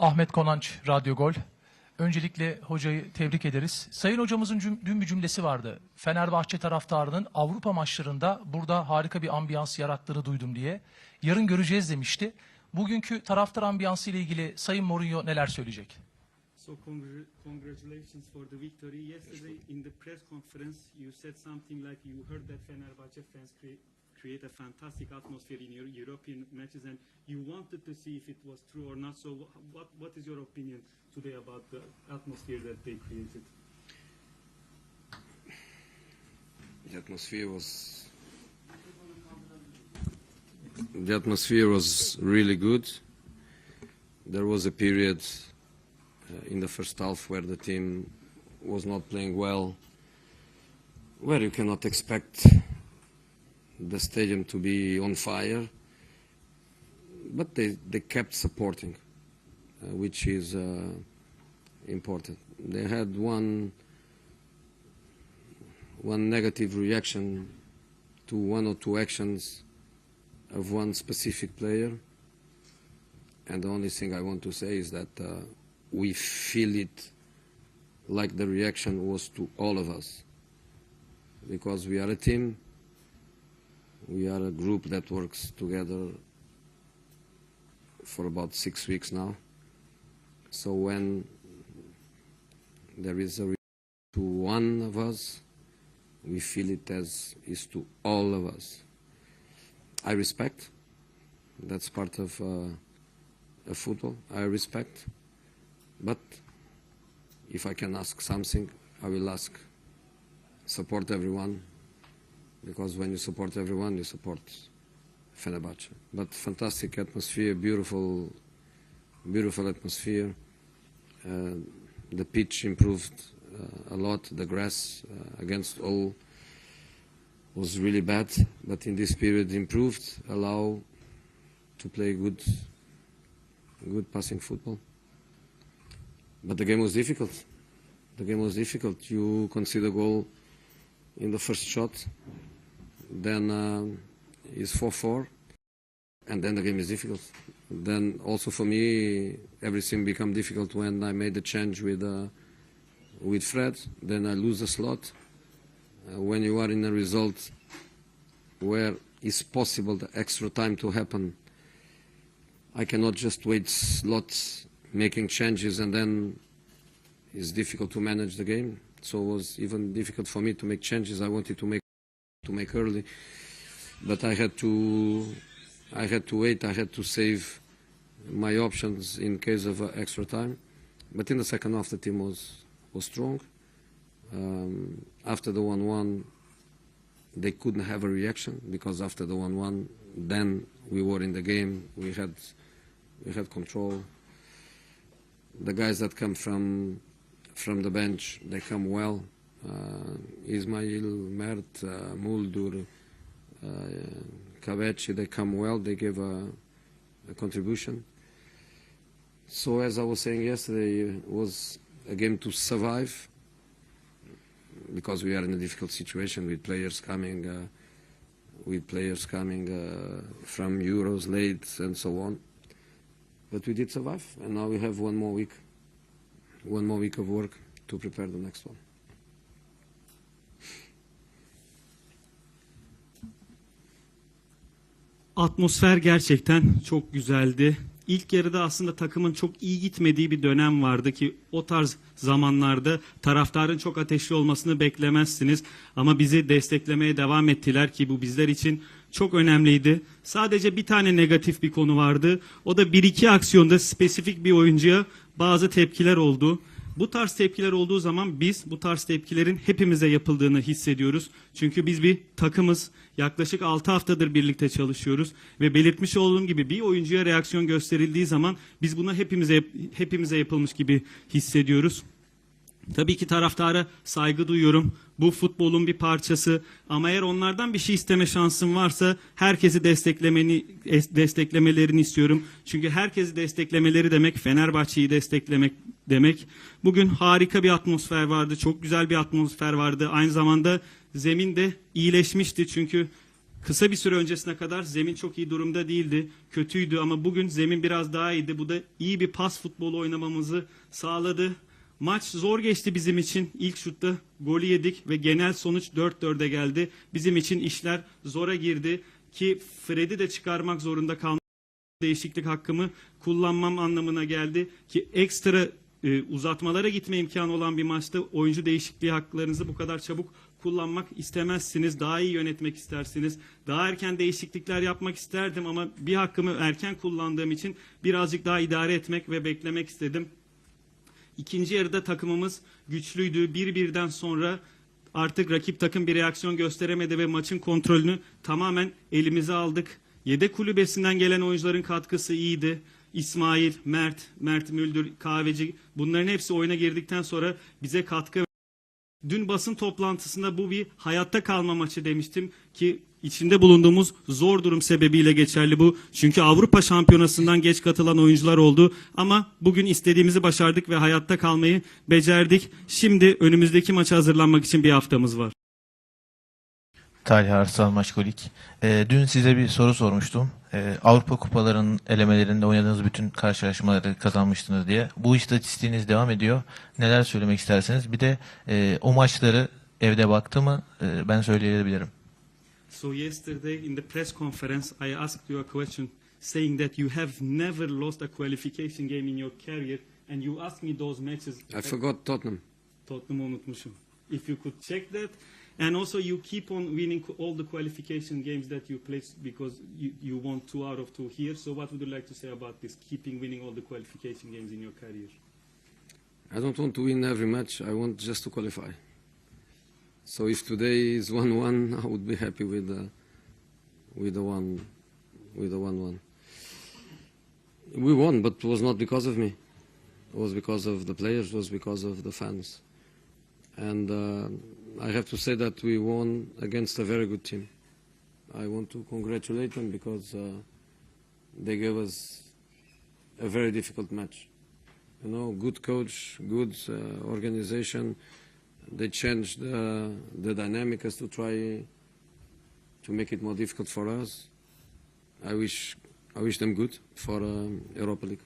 Ahmet Konanç, Radyo Gol. Öncelikle hocayı tebrik ederiz. Sayın hocamızın cüm- dün bir cümlesi vardı. Fenerbahçe taraftarının Avrupa maçlarında burada harika bir ambiyans yarattığını duydum diye. Yarın göreceğiz demişti. Bugünkü taraftar ambiyansı ile ilgili Sayın Mourinho neler söyleyecek? So congr- congratulations for the victory. Yesterday in the press conference, you said something like you heard that Fenerbahce fans create a fantastic atmosphere in your European matches, and you wanted to see if it was true or not. So, wh- what what is your opinion today about the atmosphere that they created? The atmosphere was the atmosphere was really good. There was a period uh, in the first half where the team was not playing well, where you cannot expect the stadium to be on fire, but they, they kept supporting, uh, which is uh, important. They had one one negative reaction to one or two actions of one specific player. And the only thing I want to say is that uh, we feel it like the reaction was to all of us. Because we are a team, we are a group that works together for about six weeks now. So when there is a to one of us, we feel it as is to all of us. I respect. That's part of, uh, football. I respect. But if I can ask something, I will ask. Support everyone, because when you support everyone, you support Fenerbahce. But fantastic atmosphere, beautiful, beautiful atmosphere. Uh, the pitch improved uh, a lot. The grass uh, against all was really bad, but in this period improved, allow to play good, good passing football. But the game was difficult. The game was difficult. You concede a goal in the first shot, then it's 4-4, and then the game is difficult. Then also for me, everything became difficult when I made the change with. Uh, with Fred, then I lose a slot. Uh, when you are in a result where it's possible the extra time to happen, I cannot just wait slots making changes and then it's difficult to manage the game. So it was even difficult for me to make changes. I wanted to make to make early, but I had to I had to wait. I had to save my options in case of uh, extra time. But in the second half, the team was was strong. Um, after the 1-1, they couldn't have a reaction because after the 1-1, then we were in the game. We had we had control. The guys that come from from the bench, they come well. Uh, Ismail, Mert, Muldur, uh, Kaveci, they come well. They give a, a contribution. So as I was saying yesterday, it was a game to survive because we are in a difficult situation with players coming, uh, with players coming uh, from Euros late and so on. But we did survive, and now we have one more week, one more week of work to prepare the next one. Atmosfer gerçekten çok güzeldi. İlk yarıda aslında takımın çok iyi gitmediği bir dönem vardı ki o tarz zamanlarda taraftarın çok ateşli olmasını beklemezsiniz. Ama bizi desteklemeye devam ettiler ki bu bizler için çok önemliydi. Sadece bir tane negatif bir konu vardı. O da bir iki aksiyonda spesifik bir oyuncuya bazı tepkiler oldu. Bu tarz tepkiler olduğu zaman biz bu tarz tepkilerin hepimize yapıldığını hissediyoruz. Çünkü biz bir takımız. Yaklaşık 6 haftadır birlikte çalışıyoruz ve belirtmiş olduğum gibi bir oyuncuya reaksiyon gösterildiği zaman biz buna hepimize hepimize yapılmış gibi hissediyoruz. Tabii ki taraftara saygı duyuyorum. Bu futbolun bir parçası. Ama eğer onlardan bir şey isteme şansım varsa herkesi desteklemeni es- desteklemelerini istiyorum. Çünkü herkesi desteklemeleri demek Fenerbahçe'yi desteklemek demek. Bugün harika bir atmosfer vardı. Çok güzel bir atmosfer vardı. Aynı zamanda zemin de iyileşmişti. Çünkü kısa bir süre öncesine kadar zemin çok iyi durumda değildi. Kötüydü ama bugün zemin biraz daha iyiydi. Bu da iyi bir pas futbolu oynamamızı sağladı. Maç zor geçti bizim için. İlk şutta golü yedik ve genel sonuç 4-4'e geldi. Bizim için işler zora girdi ki Fred'i de çıkarmak zorunda kalmak değişiklik hakkımı kullanmam anlamına geldi ki ekstra e, uzatmalara gitme imkanı olan bir maçta oyuncu değişikliği haklarınızı bu kadar çabuk kullanmak istemezsiniz. Daha iyi yönetmek istersiniz. Daha erken değişiklikler yapmak isterdim ama bir hakkımı erken kullandığım için birazcık daha idare etmek ve beklemek istedim. İkinci yarıda takımımız güçlüydü. Bir birden sonra artık rakip takım bir reaksiyon gösteremedi ve maçın kontrolünü tamamen elimize aldık. Yedek kulübesinden gelen oyuncuların katkısı iyiydi. İsmail, Mert, Mert Müldür, Kahveci bunların hepsi oyuna girdikten sonra bize katkı Dün basın toplantısında bu bir hayatta kalma maçı demiştim ki içinde bulunduğumuz zor durum sebebiyle geçerli bu. Çünkü Avrupa Şampiyonası'ndan geç katılan oyuncular oldu ama bugün istediğimizi başardık ve hayatta kalmayı becerdik. Şimdi önümüzdeki maça hazırlanmak için bir haftamız var. Talha Arslan Maşkolik. Ee, dün size bir soru sormuştum. Ee, Avrupa kupalarının elemelerinde oynadığınız bütün karşılaşmaları kazanmıştınız diye. Bu istatistiğiniz devam ediyor. Neler söylemek istersiniz? Bir de e, o maçları evde baktı mı e, ben söyleyebilirim. So yesterday in the press conference I asked you a question saying that you have never lost a qualification game in your career and you asked me those matches. I forgot Tottenham. Tottenham'ı unutmuşum. If you could check that. And also you keep on winning all the qualification games that you play because you, you won two out of two here. So what would you like to say about this, keeping winning all the qualification games in your career? I don't want to win every match. I want just to qualify. So if today is one-one, I would be happy with the with the one with the one-one. We won, but it was not because of me. It was because of the players. It was because of the fans. And uh, I have to say that we won against a very good team. I want to congratulate them because uh, they gave us a very difficult match you know, good coach, good uh, organization. They changed the, the dynamic as to try to make it more difficult for us. I wish, I wish them good for um, Europa League.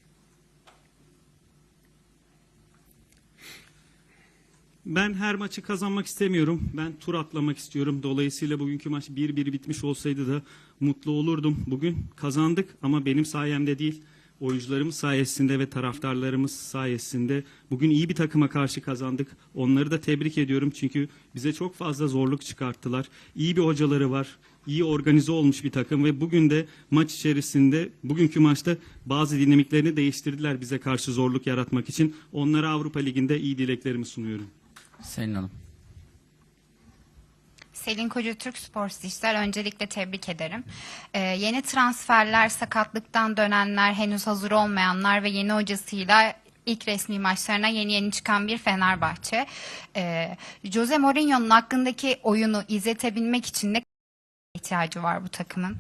Ben her maçı kazanmak istemiyorum. Ben tur atlamak istiyorum. Dolayısıyla bugünkü maç 1-1 bitmiş olsaydı da mutlu olurdum. Bugün kazandık ama benim sayemde değil. Oyuncularımız sayesinde ve taraftarlarımız sayesinde bugün iyi bir takıma karşı kazandık. Onları da tebrik ediyorum çünkü bize çok fazla zorluk çıkarttılar. İyi bir hocaları var. iyi organize olmuş bir takım ve bugün de maç içerisinde bugünkü maçta bazı dinamiklerini değiştirdiler bize karşı zorluk yaratmak için. Onlara Avrupa Ligi'nde iyi dileklerimi sunuyorum. Selin Hanım. Selin Koca Türk Spor Stitch'ler öncelikle tebrik ederim. Ee, yeni transferler, sakatlıktan dönenler, henüz hazır olmayanlar ve yeni hocasıyla ilk resmi maçlarına yeni yeni çıkan bir Fenerbahçe. Ee, Jose Mourinho'nun hakkındaki oyunu izletebilmek için ne ihtiyacı var bu takımın?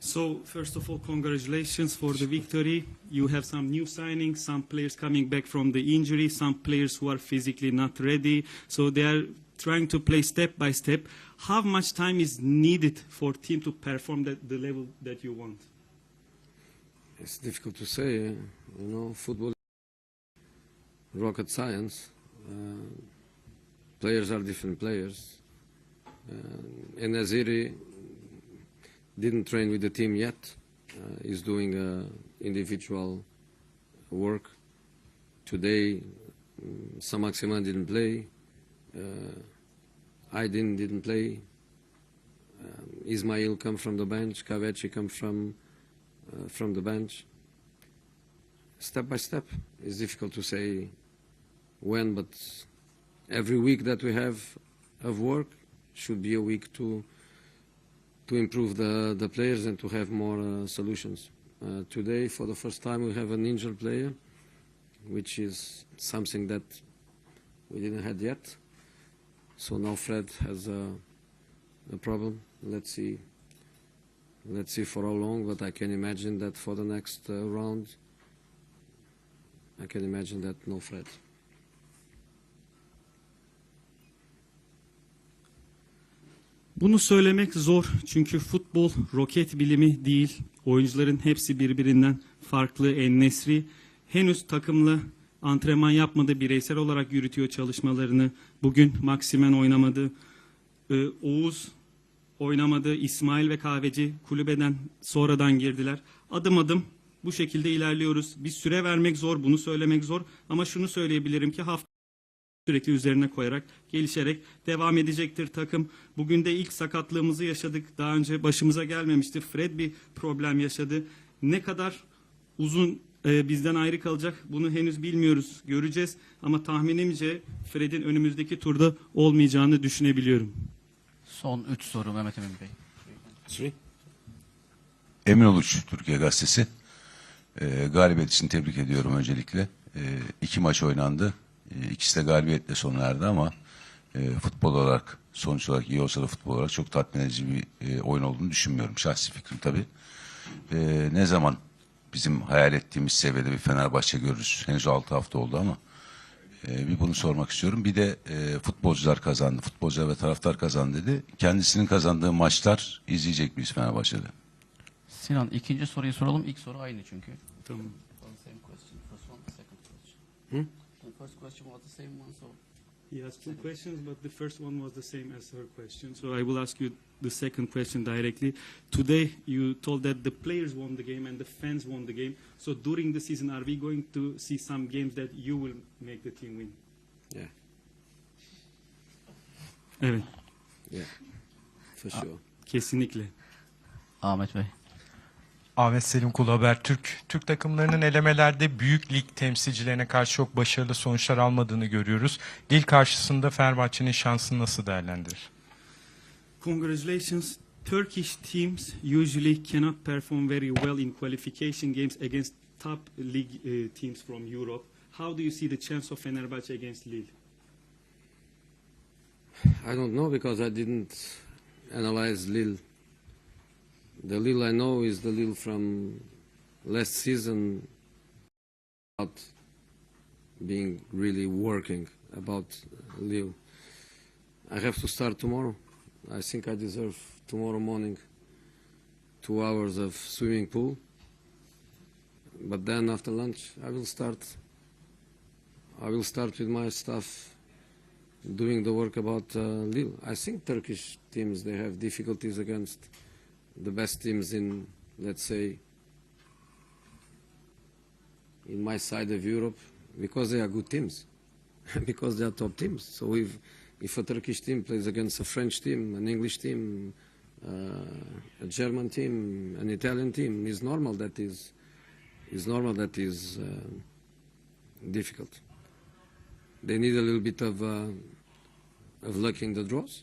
So, first of all, congratulations for the victory. You have some new signings, some players coming back from the injury, some players who are physically not ready. So they are trying to play step by step. How much time is needed for team to perform at the level that you want? It's difficult to say. eh? You know, football, rocket science. Uh, players are different players. Uh, Enaziri didn't train with the team yet. Uh, he's doing uh, individual work. Today, um, Samaximan didn't play. Uh, I didn't didn't play. Um, Ismail come from the bench. Kavechi come from uh, from the bench. Step by step, it's difficult to say when, but every week that we have of work should be a week to to improve the, the players and to have more uh, solutions. Uh, today, for the first time, we have an injured player, which is something that we didn't have yet. So now Fred has a, a problem. Let's see. Let's see for how long, but I can imagine that for the next uh, round, I can imagine that no Fred. Bunu söylemek zor çünkü futbol roket bilimi değil. Oyuncuların hepsi birbirinden farklı. En-Nesri henüz takımla antrenman yapmadı. Bireysel olarak yürütüyor çalışmalarını. Bugün Maksimen oynamadı. Ee, Oğuz oynamadı. İsmail ve Kahveci kulübeden sonradan girdiler. Adım adım bu şekilde ilerliyoruz. Bir süre vermek zor, bunu söylemek zor. Ama şunu söyleyebilirim ki hafta sürekli üzerine koyarak, gelişerek devam edecektir takım. Bugün de ilk sakatlığımızı yaşadık. Daha önce başımıza gelmemişti. Fred bir problem yaşadı. Ne kadar uzun e, bizden ayrı kalacak bunu henüz bilmiyoruz. Göreceğiz ama tahminimce Fred'in önümüzdeki turda olmayacağını düşünebiliyorum. Son 3 soru Mehmet Emin Bey. Emin Uluç Türkiye Gazetesi. Ee, galibiyet için tebrik ediyorum öncelikle. Ee, iki maç oynandı. Ee, ikisi de galibiyetle sona erdi ama e, futbol olarak sonuç olarak iyi olsa da futbol olarak çok tatmin edici bir e, oyun olduğunu düşünmüyorum. Şahsi fikrim tabii. Ee, ne zaman bizim hayal ettiğimiz seviyede bir Fenerbahçe görürüz. Henüz 6 hafta oldu ama e, bir bunu sormak istiyorum. Bir de e, futbolcular kazandı. Futbolcular ve taraftar kazandı dedi. Kendisinin kazandığı maçlar izleyecek miyiz Fenerbahçe'de? Sinan ikinci soruyu soralım. İlk soru aynı çünkü. Tamam. Same question. First one, second question. The first question was the same one, so He has two questions, but the first one was the same as her question. So I will ask you the second question directly. Today, you told that the players won the game and the fans won the game. So during the season, are we going to see some games that you will make the team win? Yeah, Evet, yeah, for ah, sure. kesinlikle. Ahmet Bey. Ahmet Selim Kul Habertürk. Türk takımlarının elemelerde büyük lig temsilcilerine karşı çok başarılı sonuçlar almadığını görüyoruz. Lille karşısında Fenerbahçe'nin şansını nasıl değerlendirir? Congratulations. Turkish teams usually cannot perform very well in qualification games against top league uh, teams from Europe. How do you see the chance of Fenerbahçe against Lille? I don't know because I didn't analyze Lille. The Lille I know is the Lille from last season, not being really working about Lille. I have to start tomorrow. I think I deserve tomorrow morning two hours of swimming pool. But then after lunch, I will start. I will start with my stuff doing the work about uh, Lille. I think Turkish teams they have difficulties against the best teams in, let's say, in my side of Europe because they are good teams, because they are top teams. So if if a Turkish team plays against a French team, an English team, uh, a German team, an Italian team, it's normal that it's is normal that is uh, difficult. They need a little bit of uh, of luck in the draws,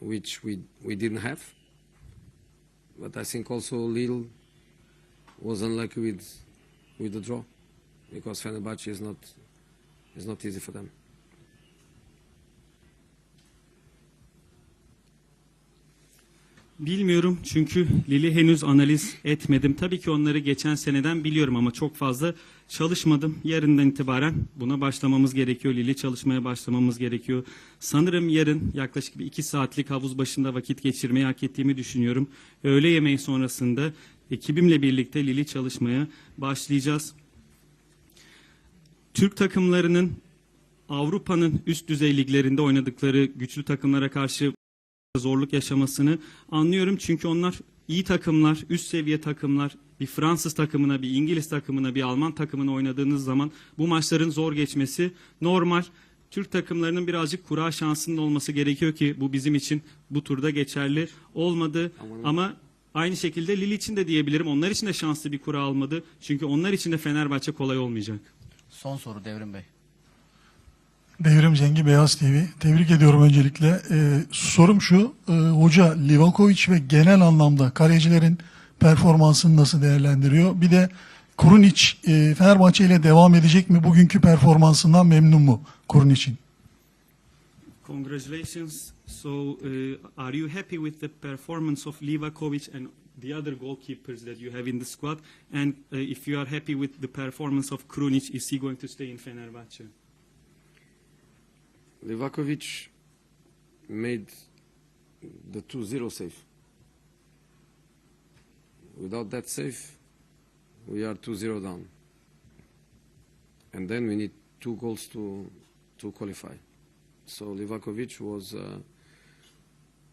which we we didn't have. But I think also Lille was unlucky with with the draw because Fenerbahce is not is not easy for them. Bilmiyorum çünkü Lili henüz analiz etmedim. Tabii ki onları geçen seneden biliyorum ama çok fazla çalışmadım. Yarından itibaren buna başlamamız gerekiyor. Lili çalışmaya başlamamız gerekiyor. Sanırım yarın yaklaşık bir iki saatlik havuz başında vakit geçirmeyi hak ettiğimi düşünüyorum. Öğle yemeği sonrasında ekibimle birlikte Lili çalışmaya başlayacağız. Türk takımlarının Avrupa'nın üst düzey liglerinde oynadıkları güçlü takımlara karşı zorluk yaşamasını anlıyorum. Çünkü onlar iyi takımlar, üst seviye takımlar. Bir Fransız takımına, bir İngiliz takımına, bir Alman takımına oynadığınız zaman bu maçların zor geçmesi normal. Türk takımlarının birazcık kura şansının olması gerekiyor ki bu bizim için bu turda geçerli olmadı. Ama aynı şekilde Lille için de diyebilirim. Onlar için de şanslı bir kura almadı. Çünkü onlar için de Fenerbahçe kolay olmayacak. Son soru Devrim Bey. Devrim Zengi Beyaz TV. Tebrik ediyorum öncelikle. Ee, sorum şu, e, hoca Livakovic ve genel anlamda kalecilerin performansını nasıl değerlendiriyor? Bir de Kurunic e, Fenerbahçe ile devam edecek mi? Bugünkü performansından memnun mu Kurinic'in? Congratulations. So, uh, are you happy with the performance of Livakovic and the other goalkeepers that you have in the squad? And uh, if you are happy with the performance of Krunic, is he going to stay in Fenerbahçe? Livakovic made the 2-0 save. Without that save, we are 2-0 down. And then we need two goals to to qualify. So Livakovic was uh,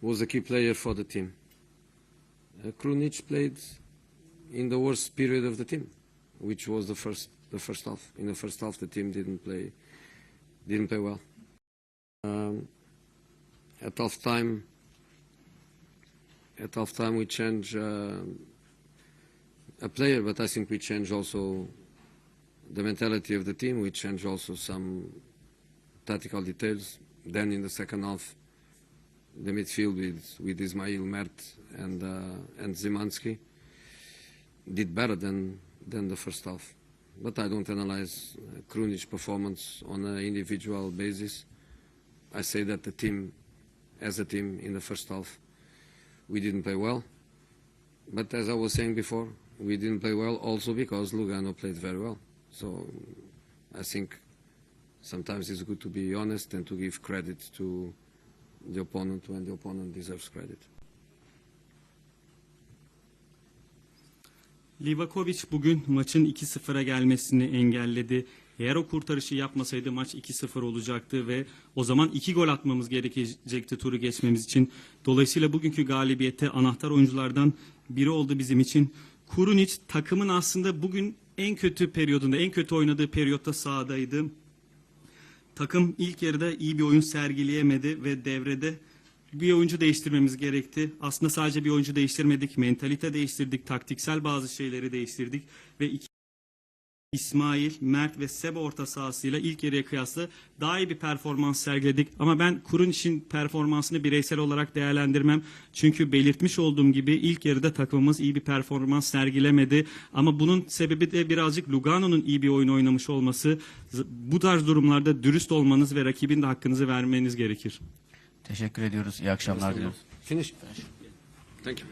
was a key player for the team. Uh, Krunic played in the worst period of the team, which was the first the first half. In the first half, the team didn't play didn't play well. Um, at half time, at half time we change uh, a player, but I think we change also the mentality of the team. We change also some tactical details. Then in the second half, the midfield with with Ismail Mert and uh, and Zimanski did better than than the first half. But I don't analyze uh, performance on an individual basis. I say that the team, as a team, in the first half, we didn't play well. But as I was saying before, we didn't play well also because Lugano played very well. So I think sometimes it's good to be honest and to give credit to the opponent when the opponent deserves credit. Livakovic bugün maçın 2-0'a gelmesini engelledi. Eğer o kurtarışı yapmasaydı maç 2-0 olacaktı ve o zaman iki gol atmamız gerekecekti turu geçmemiz için. Dolayısıyla bugünkü galibiyette anahtar oyunculardan biri oldu bizim için. Kurunic takımın aslında bugün en kötü periyodunda, en kötü oynadığı periyotta sahadaydı. Takım ilk yarıda iyi bir oyun sergileyemedi ve devrede bir oyuncu değiştirmemiz gerekti. Aslında sadece bir oyuncu değiştirmedik, mentalite değiştirdik, taktiksel bazı şeyleri değiştirdik ve iki İsmail, Mert ve Seba orta sahasıyla ilk yarıya kıyasla daha iyi bir performans sergiledik. Ama ben Kurun için performansını bireysel olarak değerlendirmem. Çünkü belirtmiş olduğum gibi ilk yarıda takımımız iyi bir performans sergilemedi. Ama bunun sebebi de birazcık Lugano'nun iyi bir oyun oynamış olması. Bu tarz durumlarda dürüst olmanız ve rakibin de hakkınızı vermeniz gerekir. Teşekkür ediyoruz. İyi akşamlar diliyoruz. Finish. Thank you.